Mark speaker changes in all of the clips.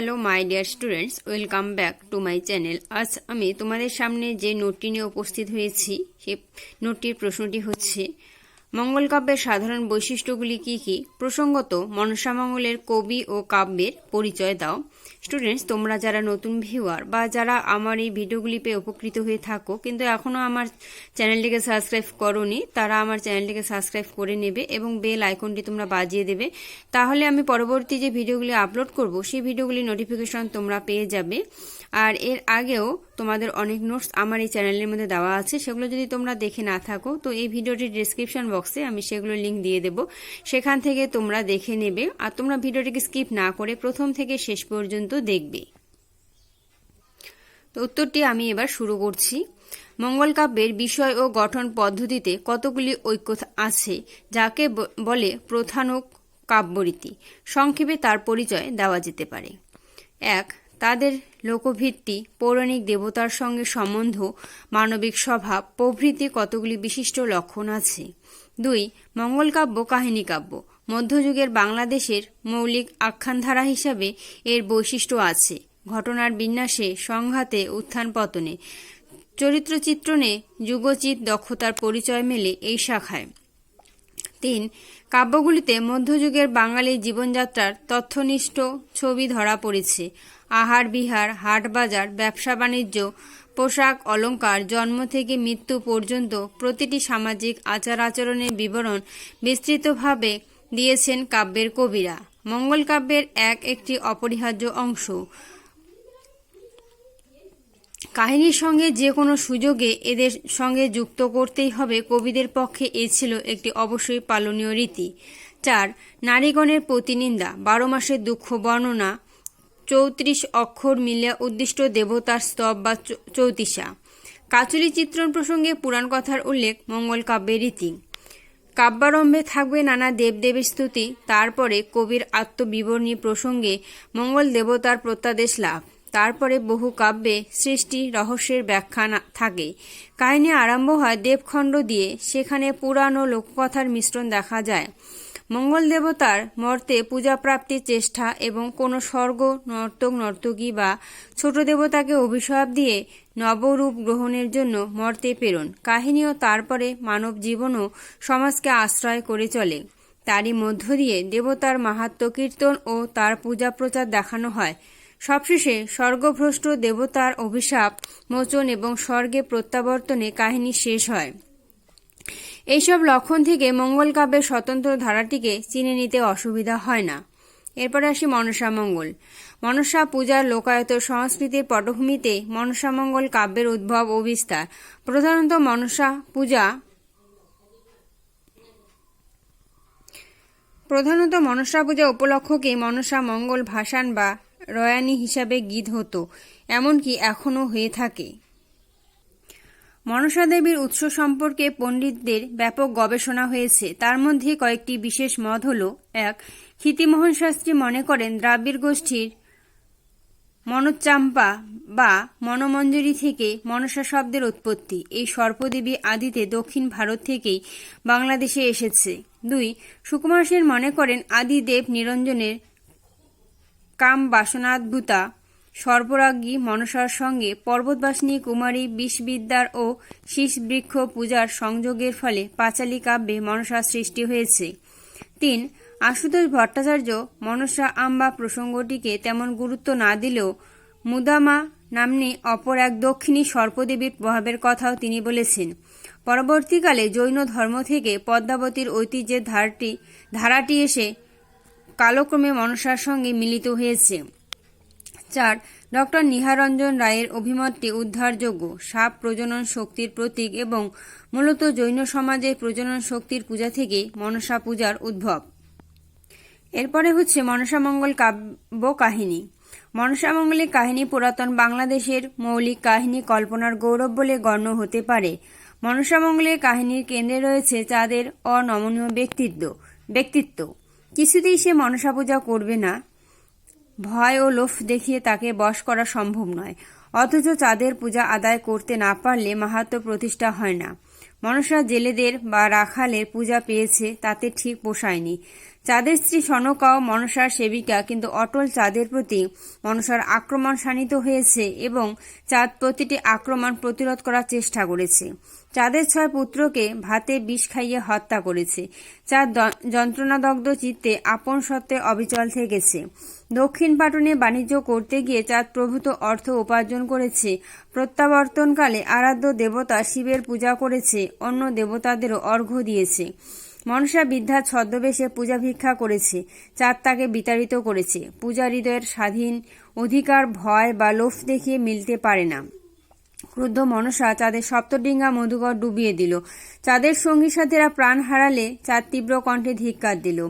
Speaker 1: Hello my dear students welcome back to my channel আজ আমি তোমাদের সামনে যে নোটটি নিয়ে উপস্থিত হয়েছি, সে নোটটির প্রশ্নটি হচ্ছে মঙ্গল কাব্যের সাধারণ বৈশিষ্ট্যগুলি কি কি? প্রসঙ্গত মনসামঙ্গলের কবি ও কাব্যের পরিচয় দাও। স্টুডেন্টস তোমরা যারা নতুন ভিউয়ার বা যারা আমার এই ভিডিওগুলি পেয়ে উপকৃত হয়ে থাকো, কিন্তু এখনও আমার চ্যানেলটিকে সাবস্ক্রাইব করনি, তারা আমার চ্যানেলটিকে সাবস্ক্রাইব করে নেবে এবং বেল আইকনটি তোমরা বাজিয়ে দেবে। তাহলে আমি পরবর্তী যে ভিডিওগুলি আপলোড করব, সেই ভিডিওগুলি নোটিফিকেশন তোমরা পেয়ে যাবে। আর এর আগেও তোমাদের অনেক নোটস আমার এই চ্যানেলের মধ্যে দেওয়া আছে, সেগুলো যদি তোমরা দেখে না থাকো, তো এই ভিডিওটির ডিসক্রিপশন বক্সে আমি সেগুলো লিঙ্ক দিয়ে দেব। সেখান থেকে তোমরা দেখে নেবে আর তোমরা ভিডিওটিকে স্কিপ না করে প্রথম থেকে শেষ পর্যন্ত দেখবে। তো উত্তরটি আমি এবার শুরু করছি। মঙ্গল কাব্যের বিষয় ও গঠন পদ্ধতিতে কতগুলি ঐক্য আছে, যাকে বলে প্রধানক কাব্যরীতি। সংক্ষেপে তার পরিচয় দেওয়া যেতে পারে। এক তাদের লোকভিত্তি, পৌরাণিক দেবতার সঙ্গে সম্বন্ধ, মানবিক স্বভাব, প্রভৃতি কতগুলি বিশিষ্ট লক্ষণ আছে। দুই মঙ্গলকাব্য কাহিনী কাব্য। মধ্যযুগের বাংলাদেশের মৌলিক আখ্যানধারা হিসাবে এর বৈশিষ্ট্য আছে। ঘটনার বিন্যাসে, সংঘাতে উত্থান পতনে চরিত্র চিত্রণে যুগচিত দক্ষতার পরিচয় মেলে এই শাখায়। তিন কাব্যগুলিতে মধ্যযুগের বাঙালি জীবনযাত্রার তথ্যনিষ্ঠ ছবি ধরা পড়েছে। আহার বিহার, হাট বাজার, ব্যবসা বাণিজ্য, পোশাক অলঙ্কার জন্ম থেকে মৃত্যু পর্যন্ত প্রতিটি সামাজিক আচার আচরণের বিবরণ বিস্তৃতভাবে দিয়েছেন কাব্যের কবিরা। মঙ্গল কাব্যের এক একটি অপরিহার্য অংশ। কাহিনীর সঙ্গে যে কোনো সুযোগে এদের সঙ্গে যুক্ত করতেই হবে। কবিদের পক্ষে এ ছিল একটি অবশ্যই পালনীয় রীতি। চার, নারীগণের প্রতিনিন্দা। বারো মাসের দুঃখ বর্ণনা। চৌত্রিশ অক্ষর মিলিয়া উদ্দিষ্ট দেবতার স্তব বা চৌতিসা কাচুলি চিত্রণ প্রসঙ্গে পুরাণ কথার উল্লেখ, মঙ্গল কাব্যের রীতি। কাব্যারম্ভে থাকবে নানা দেবদেবীর স্তুতি। তারপরে কবির আত্মবিবরণী প্রসঙ্গে মঙ্গল দেবতার প্রত্যাদেশ লাভ। তারপরে বহু কাব্যে সৃষ্টি রহস্যের ব্যাখ্যা থাকে। কাহিনী আরম্ভ হয় দেবখণ্ড দিয়ে, সেখানে পুরাণ ও লোককথার মিশ্রণ দেখা যায়। মঙ্গল দেবতার মর্তে পূজা প্রাপ্তির চেষ্টা এবং কোনো স্বর্গ, নর্তক, নর্তকী বা ছোট দেবতাকে অভিশাপ দিয়ে নবরূপ গ্রহণের জন্য মর্তে প্রেরণ। কাহিনীও তারপরে মানব জীবনও সমাজকে আশ্রয় করে চলে। তারই মধ্য দিয়ে দেবতার মাহাত্ম কীর্তন ও তার পূজা প্রচার দেখানো হয়। সবশেষে স্বর্গভ্রষ্ট দেবতার অভিশাপ, মোচন এবং স্বর্গে প্রত্যাবর্তনে কাহিনী শেষ হয়। এইসব লক্ষণ থেকে মঙ্গল কাব্যের স্বতন্ত্র ধারাটিকে চিনে নিতে অসুবিধা হয় না। এরপরে আসি মনসা মঙ্গল। মনসা পূজার লোকায়ত সংস্কৃতির পটভূমিতে মনসা মঙ্গল কাব্যের উদ্ভব ও বিস্তার। প্রধানত মনসা পূজা। প্রধানত মনসা পূজা উপলক্ষকে মনসা মঙ্গল ভাসান বা রয়ানি হিসাবে গীত হতো, এমনকি এখনও হয়ে থাকে। মনসা দেবীর উৎস সম্পর্কে পণ্ডিতদের ব্যাপক গবেষণা হয়েছে। তার মধ্যে কয়েকটি বিশেষ মত হল, এক, ক্ষিতিমোহন শাস্ত্রী মনে করেন দ্রাবিড় গোষ্ঠীর মনোচাম্পা বা মনমঞ্জরি থেকে মনসা শব্দের উৎপত্তি। এই সর্পদেবী আদিতে দক্ষিণ ভারত থেকেই বাংলাদেশে এসেছে। দুই, সুকুমার সেন মনে করেন আদি দেব নিরঞ্জনের কাম বাসনাদ্ভুতা সর্বরাজ্ঞী মনসার সঙ্গে পর্বতবাসিনী কুমারী বিষবিদ্যার ও শীষবৃক্ষ পূজার সংযোগের ফলে পাঁচালী কাব্যে মনসার সৃষ্টি হয়েছে। তিন, আশুতোষ ভট্টাচার্য মনসা আম্বা প্রসঙ্গটিকে তেমন গুরুত্ব না দিলেও মুদামা নামনি অপর এক দক্ষিণী সর্পদেবীর প্রভাবের কথাও তিনি বলেছেন। পরবর্তীকালে জৈন ধর্ম থেকে পদ্মাবতীর ঐতিহ্যের ধারটি ধারাটি এসে কালক্রমে মনসার সঙ্গে মিলিত হয়েছে। চার, ডক্টর নিহারঞ্জন রায়ের অভিমতটি উদ্ধারযোগ্য। সাপ প্রজনন শক্তির প্রতীক এবং মূলত জৈন সমাজের প্রজনন শক্তির পূজা থেকে মনসা পূজার উদ্ভব। এরপরে হচ্ছে মনসামঙ্গল কাব্য কাহিনী। মনসামঙ্গলের কাহিনী পুরাতন বাংলাদেশের মৌলিক কাহিনী কল্পনার গৌরব বলে গণ্য হতে পারে। মনসামঙ্গলের কাহিনীর কেন্দ্রে রয়েছে চাঁদের অনমনীয় ব্যক্তিত্ব ব্যক্তিত্ব। কিছুতেই সে মনসা পূজা করবে না। ভয় ও লোভ দেখিয়ে তাকে বশ করা সম্ভব নয়। অথচ চাঁদের পূজা আদায় করতে না পারলে মাহাত্ম প্রতিষ্ঠা হয় না। মনসা জেলেদের বা রাখালের পূজা পেয়েছে, তাতে ঠিক পোষায়নি। চাঁদের স্ত্রী সনকাও মনসার সেবিকা, কিন্তু অটল চাঁদের প্রতি মনসার আক্রমণ শানিত হয়েছে এবং চাঁদ প্রতিটি আক্রমণ প্রতিরোধ করার চেষ্টা করেছে। চাঁদের ছয় পুত্রকে ভাতে বিষ খাইয়ে হত্যা করেছে। চাঁদ যন্ত্রণাদগ্ধ চিত্তে আপন সত্ত্বে অবিচল থেকেছে। দক্ষিণ পাটনে বাণিজ্য করতে গিয়ে চাঁদ প্রভূত অর্থ উপার্জন করেছে। প্রত্যাবর্তনকালে আরাধ্য দেবতা শিবের পূজা করেছে, অন্য দেবতাদেরও অর্ঘ্য দিয়েছে। মনসা বিদ্যা ছদ্মবেশে পূজা ভিক্ষা করেছে, চাঁদ তাকে বিতাড়িত করেছে। পূজা হৃদয়ের স্বাধীন অধিকার, ভয় বা লোভ দেখিয়ে মিলতে পারে না। ক্রুদ্ধ মনসা চাঁদের সপ্তডিঙ্গা মধুকর ডুবিয়ে দিল। চাঁদের সঙ্গী সাথীরা প্রাণ হারালে চাঁদ তীব্র কণ্ঠে ধিক্কার দিল।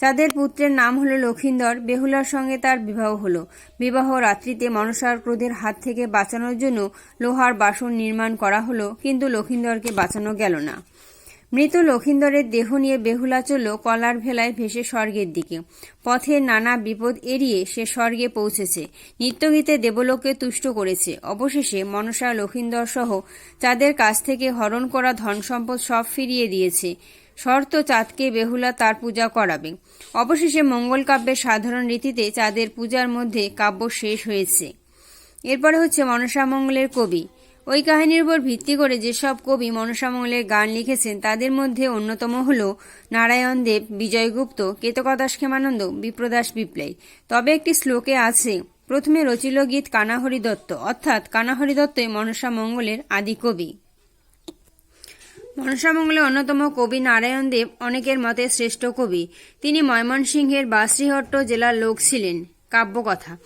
Speaker 1: চাঁদের পুত্রের নাম হলো লক্ষিন্দর, বেহুলার সঙ্গে তার বিবাহ হলো। বিবাহ রাত্রিতে মনসার ক্রোধের হাত থেকে বাঁচানোর জন্য লোহার বাসন নির্মাণ করা হলো, কিন্তু লক্ষিন্দরকে বাঁচানো গেল না। মৃত লক্ষিন্দরের দেহ নিয়ে বেহুলা চলল কলার ভেলায় ভেসে স্বর্গের দিকে। পথে নানা বিপদ এড়িয়ে সে স্বর্গে পৌঁছেছে। নিত্যগীতে দেবলোককে তুষ্ট করেছে। অবশেষে মনসা লক্ষিন্দর সহ চাঁদের কাছ থেকে হরণ করা ধন সম্পদ সব ফিরিয়ে দিয়েছে। শর্ত চাঁদকে বেহুলা তার পূজা করাবে। অবশেষে মঙ্গল কাব্যের সাধারণ রীতিতে চাঁদের পূজার মধ্যে কাব্য শেষ হয়েছে। এরপরে হচ্ছে মনসামঙ্গলের কবি। ওই কাহিনীর উপর ভিত্তি করে যেসব কবি মনসামঙ্গলের গান লিখেছেন, তাদের মধ্যে অন্যতম হল নারায়ণ দেব বিজয়গুপ্ত কেতকদাস ক্ষেমানন্দ, বিপ্রদাস বিপ্লয় তবে একটি শ্লোকে আছে, প্রথমে রচিল গীত কানাহরি দত্ত অর্থাৎ কানাহরি দত্তই মনসামঙ্গলের আদি কবি। মনসামঙ্গলের অন্যতম কবি নারায়ণ দেব অনেকের মতে শ্রেষ্ঠ কবি। তিনি ময়মনসিংহের বাশ্রীহট্ট জেলার লোক ছিলেন। কাব্যকথা।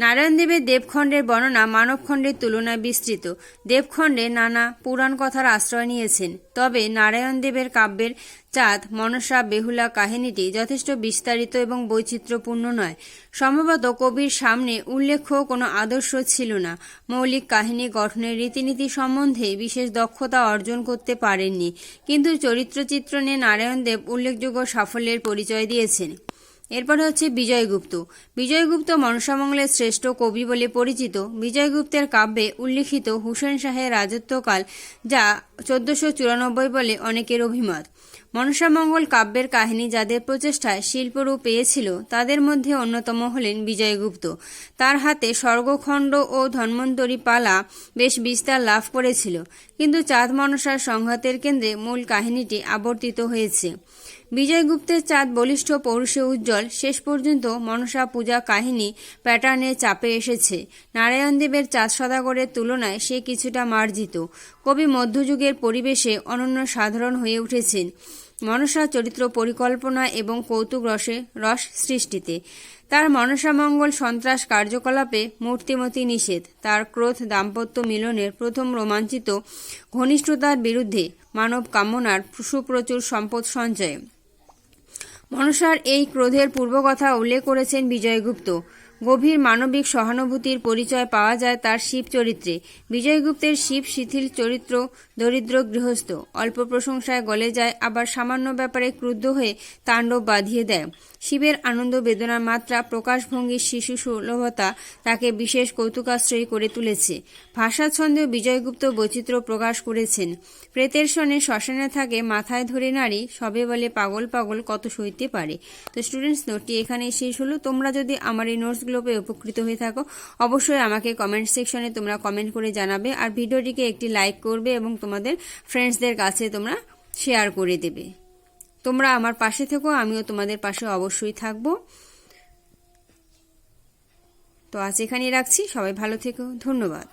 Speaker 1: নারায়ণ দেবের দেবখণ্ডের বর্ণনা মানবখণ্ডের তুলনায় বিস্তৃত। দেবখণ্ডে নানা পুরাণ কথার আশ্রয় নিয়েছেন। তবে নারায়ণ দেবের কাব্যের চাঁদ, মনসা, বেহুলা কাহিনীটি যথেষ্ট বিস্তারিত এবং বৈচিত্র্যপূর্ণ নয়। সম্ভবত কবির সামনে উল্লেখ্য কোনো আদর্শ ছিল না। মৌলিক কাহিনী গঠনের রীতিনীতি সম্বন্ধে বিশেষ দক্ষতা অর্জন করতে পারেননি। কিন্তু চরিত্র চিত্রণে নারায়ণ দেব উল্লেখযোগ্য সাফল্যের পরিচয় দিয়েছেন। এরপরে হচ্ছে বিজয়গুপ্ত বিজয়গুপ্ত মনসামঙ্গলের শ্রেষ্ঠ কবি বলে পরিচিত। বিজয়গুপ্তের কাব্যে উল্লিখিত হুসেন শাহের রাজত্বকাল যা চোদ্দশো চুরানব্বই বলে অনেকের অভিমত। মনসামঙ্গল কাব্যের কাহিনী যাদের প্রচেষ্টায় শিল্পরূপ পেয়েছিল, তাদের মধ্যে অন্যতম হলেন বিজয়গুপ্ত তার হাতে স্বর্গখণ্ড ও ধন্বন্তরী পালা বেশ বিস্তার লাভ করেছিল। কিন্তু চাঁদ মনসার সংঘাতের কেন্দ্রে মূল কাহিনীটি আবর্তিত হয়েছে। বিজয়গুপ্তের চাঁদ বলিষ্ঠ পৌরুষে উজ্জ্বল শেষ পর্যন্ত মনসা পূজা কাহিনী প্যাটার্নে চাপে এসেছে। নারায়ণদেবের চাঁদ সদাগরের তুলনায় সে কিছুটা মার্জিত। কবি মধ্যযুগের পরিবেশে অনন্য সাধারণ হয়ে উঠেছেন। মনসা চরিত্র পরিকল্পনা এবং কৌতুক রসে রস সৃষ্টিতে। তার মনসামঙ্গল সন্ত্রাস কার্যকলাপে মূর্তিমতি নিষেধ। তার ক্রোধ দাম্পত্য মিলনের প্রথম রোমাঞ্চিত ঘনিষ্ঠতার বিরুদ্ধে মানব কামনার সুপ্রচুর সম্পদ সঞ্চয়ে। মনসার এই ক্রোধের পূর্বকথা উল্লেখ করেছেন বিজয়গুপ্ত। গভীর মানবিক সহানুভূতির পরিচয় পাওয়া যায় তার শিব চরিত্রে। বিজয়গুপ্তের শিব শিথিল চরিত্র দরিদ্র গৃহস্থ। অল্প প্রশংসায় গলে যায়, আবার সামান্য ব্যাপারে ক্রুদ্ধ হয়ে তাণ্ডব বাঁধিয়ে দেয়। শিবের আনন্দ বেদনার মাত্রা প্রকাশভঙ্গির শিশু সুলভতা তাকে বিশেষ কৌতুকাশ্রয়ী করে তুলেছে। ভাষাছন্দেও বিজয়গুপ্ত বৈচিত্র্য প্রকাশ করেছেন। প্রেতের সনে শ্মশানে থাকে মাথায় ধরে নারী, সবে বলে পাগল পাগল কত সইতে পারে। তো স্টুডেন্টস নোটটি এখানেই শেষ হলো। তোমরা যদি আমার এই নোটসগুলোতে উপকৃত হয়ে থাকো, অবশ্যই আমাকে কমেন্ট সেকশনে তোমরা কমেন্ট করে জানাবে আর ভিডিওটিকে একটি লাইক করবে এবং তোমাদের ফ্রেন্ডসদের কাছে তোমরা শেয়ার করে দেবে। তোমরা আমার পাশে থেকো, আমিও তোমাদের পাশে অবশ্যই থাকব। তো আজ এখানেই রাখছি, সবাই ভালো থেকো, ধন্যবাদ।